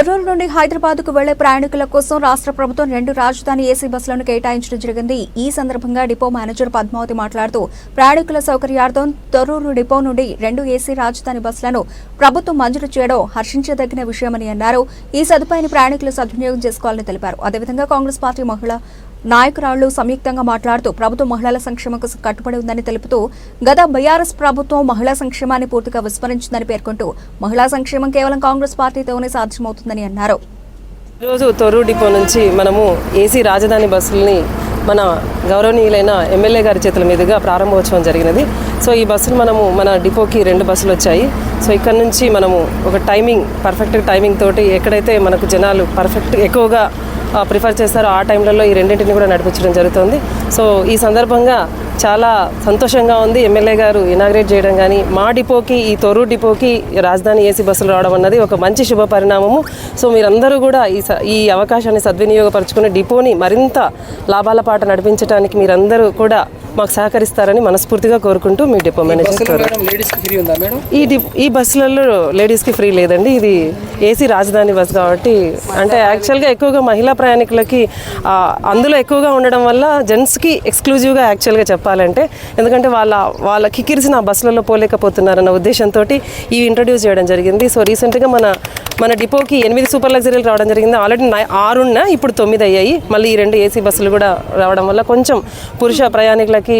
కర్నూలు నుండి హైదరాబాద్కు వెళ్ళే ప్రయాణికుల కోసం రాష్ట్ర ప్రభుత్వం రెండు రాజధాని ఏసీ బస్సులను కేటాయించడం జరిగింది. ఈ సందర్భంగా డిపో మేనేజర్ పద్మావతి మాట్లాడుతూ ప్రయాణికుల సౌకర్యార్థం తొర్రూరు డిపో నుండి రెండు ఏసీ రాజధాని బస్సులను ప్రభుత్వం మంజూరు చేయడం హర్షించదగిన విషయమని అన్నారు. ఈ సదుపాయాన్ని ప్రయాణికులు సద్వినియోగం చేసుకోవాలని తెలిపారు. అదేవిధంగా కాంగ్రెస్ పార్టీ మహిళా నాయకురాళ్ళు సంయుక్తంగా మాట్లాడుతూ ప్రభుత్వం మహిళల సంక్షేమకు కట్టుబడి ఉందని తెలుపుతూ గత బీఆర్ఎస్ ప్రభుత్వం మహిళా సంక్షేమాన్ని పూర్తిగా విస్మరించిందని పేర్కొంటూ మహిళా సంక్షేమం కేవలం కాంగ్రెస్ పార్టీతోనే సాధ్యమవుతుందని అన్నారు. ఈరోజు తొర్రూరు డిపో నుంచి మనము ఏసీ రాజధాని బస్సుల్ని మన గౌరవనీయులైన ఎమ్మెల్యే గారి చేతుల మీదుగా ప్రారంభోత్సవం జరిగినది. సో ఈ బస్సులు మనము మన డిపోకి రెండు బస్సులు వచ్చాయి. సో ఇక్కడ నుంచి మనము ఒక టైమింగ్ పర్ఫెక్ట్ టైమింగ్ తోటి ఎక్కడైతే మనకు జనాలు పర్ఫెక్ట్ ఎక్కువగా ప్రిఫర్ చేస్తారో ఆ టైంలలో ఈ రెండింటిని కూడా నడిపించడం జరుగుతుంది. సో ఈ సందర్భంగా చాలా సంతోషంగా ఉంది. ఎమ్మెల్యే గారు ఇనాగ్రేట్ చేయడం కానీ మా డిపోకి ఈ తొరూ డిపోకి రాజధాని ఏసీ బస్సులు రావడం అన్నది ఒక మంచి శుభ పరిణామము. సో మీరందరూ కూడా ఈ స- ఈ అవకాశాన్ని సద్వినియోగపరచుకుని డిపోని మరింత లాభాల పాట నడిపించడానికి మీరందరూ కూడా మాకు సహకరిస్తారని మనస్ఫూర్తిగా కోరుకుంటూ మీ డిపో మేనేజర్ ఈ ఈ బస్సులలో లేడీస్కి ఫ్రీ లేదండి. ఇది ఏసీ రాజధాని బస్ కాబట్టి అంటే యాక్చువల్గా ఎక్కువగా మహిళా ప్రయాణికులకి అందులో ఎక్కువగా ఉండడం వల్ల జెంట్స్కి ఎక్స్క్లూజివ్గా యాక్చువల్గా చెప్పాలంటే ఎందుకంటే వాళ్ళ వాళ్ళ కిక్కిరిసిన ఆ బస్సులలో పోలేకపోతున్నారన్న ఉద్దేశంతో ఇవి ఇంట్రడ్యూస్ చేయడం జరిగింది. సో రీసెంట్గా మన మన డిపోకి ఎనిమిది సూపర్ లగ్జరీలు రావడం జరిగింది. ఆల్రెడీ ఆరున్న ఇప్పుడు తొమ్మిది అయ్యాయి మళ్ళీ ఈ రెండు ఏసీ బస్సులు కూడా రావడం వల్ల కొంచెం పురుష ప్రయాణికులకి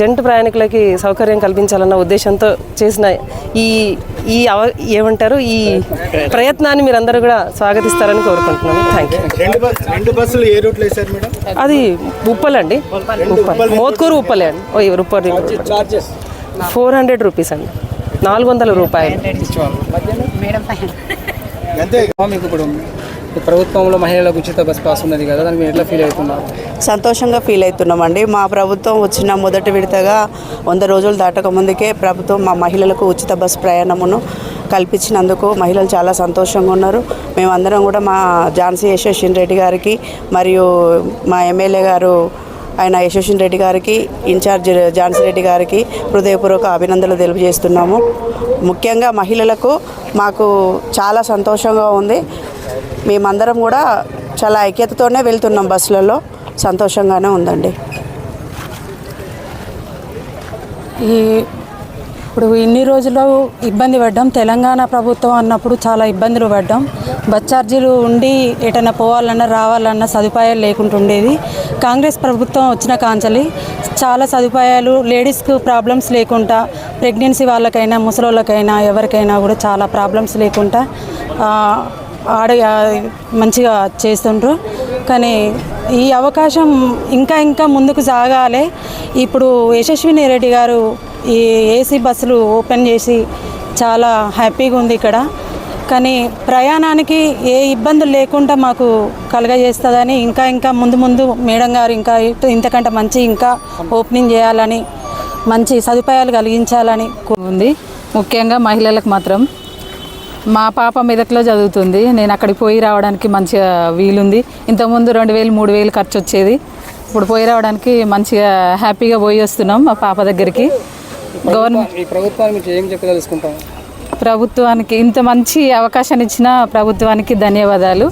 జంట ప్రయాణికులకి సౌకర్యం కల్పించాలన్న ఉద్దేశంతో చేసిన ఈ ఈ అవ ఏమంటారు? ఈ ప్రయత్నాన్ని మీరందరూ కూడా స్వాగతిస్తారని కోరుకుంటున్నాను. థ్యాంక్ యూ అది ఉప్పల్ అండి. ఉప్పల్. మోత్కూరు ఉప్పలే అండి. ఓ ఉప్పల్ ఫోర్ హండ్రెడ్ రూపీస్ అండి. నాలుగు వందల రూపాయలు. అంతే మీకు ఇప్పుడు ఈ ప్రభుత్వంలో మహిళలకు ఉచిత బస్ పాస్ ఉన్నది కదా దానికి ఎట్లా ఫీల్ అవుతున్నారు? సంతోషంగా ఫీల్ అవుతున్నామండి. మా ప్రభుత్వం వచ్చిన మొదటి విడతగా వంద రోజులు దాటక ముందుకే ప్రభుత్వం మా మహిళలకు ఉచిత బస్ ప్రయాణమును కల్పించినందుకు మహిళలు చాలా సంతోషంగా ఉన్నారు. మేమందరం కూడా మా ఝాన్సీ యశస్విన్ రెడ్డి గారికి మరియు మా ఎమ్మెల్యే గారు ఆయన యశస్విన్ రెడ్డి గారికి ఇన్ఛార్జ్ ఝాన్సీ రెడ్డి గారికి హృదయపూర్వక అభినందనలు తెలియజేస్తున్నాము. ముఖ్యంగా మహిళలకు మాకు చాలా సంతోషంగా ఉంది. మేమందరం కూడా చాలా ఐక్యతతోనే వెళ్తున్నాం బస్సులలో. సంతోషంగానే ఉందండి. ఈ ఇప్పుడు ఇన్ని రోజులు ఇబ్బంది పడ్డాం. తెలంగాణ ప్రభుత్వం అన్నప్పుడు చాలా ఇబ్బందులు పడ్డాం. బస్ ఛార్జీలు ఉండి ఎటన్నా పోవాలన్నా రావాలన్నా సదుపాయాలు లేకుండా ఉండేది. కాంగ్రెస్ ప్రభుత్వం వచ్చిన కాంచలి చాలా సదుపాయాలు లేడీస్కు ప్రాబ్లమ్స్ లేకుండా ప్రెగ్నెన్సీ వాళ్ళకైనా ముసలోళ్ళకైనా ఎవరికైనా కూడా చాలా ప్రాబ్లమ్స్ లేకుండా ఆడ మంచిగా చేస్తుండ్రు. కానీ ఈ అవకాశం ఇంకా ఇంకా ముందుకు సాగాలి. ఇప్పుడు యశస్విని రెడ్డి గారు ఈ ఏసీ బస్సులు ఓపెన్ చేసి చాలా హ్యాపీగా ఉంది ఇక్కడ. కానీ ప్రయాణానికి ఏ ఇబ్బందులు లేకుండా మాకు కలగజేస్తుందని ఇంకా ఇంకా ముందు ముందు మేడం గారు ఇంకా ఇంతకంటే మంచి ఇంకా ఓపెనింగ్ చేయాలని మంచి సదుపాయాలు కలిగించాలని ఉంది ముఖ్యంగా మహిళలకు మాత్రం. మా పాప మెదక్లో చదువుతుంది. నేను అక్కడికి పోయి రావడానికి మంచిగా వీలుంది. ఇంతకుముందు రెండు వేలు మూడు వేలు ఖర్చు వచ్చేది. ఇప్పుడు పోయి రావడానికి మంచిగా హ్యాపీగా పోయి వస్తున్నాం మా పాప దగ్గరికి. గవర్నమెంట్ ప్రభుత్వానికి ఇంత మంచి అవకాశాన్ని ఇచ్చిన ప్రభుత్వానికి ధన్యవాదాలు.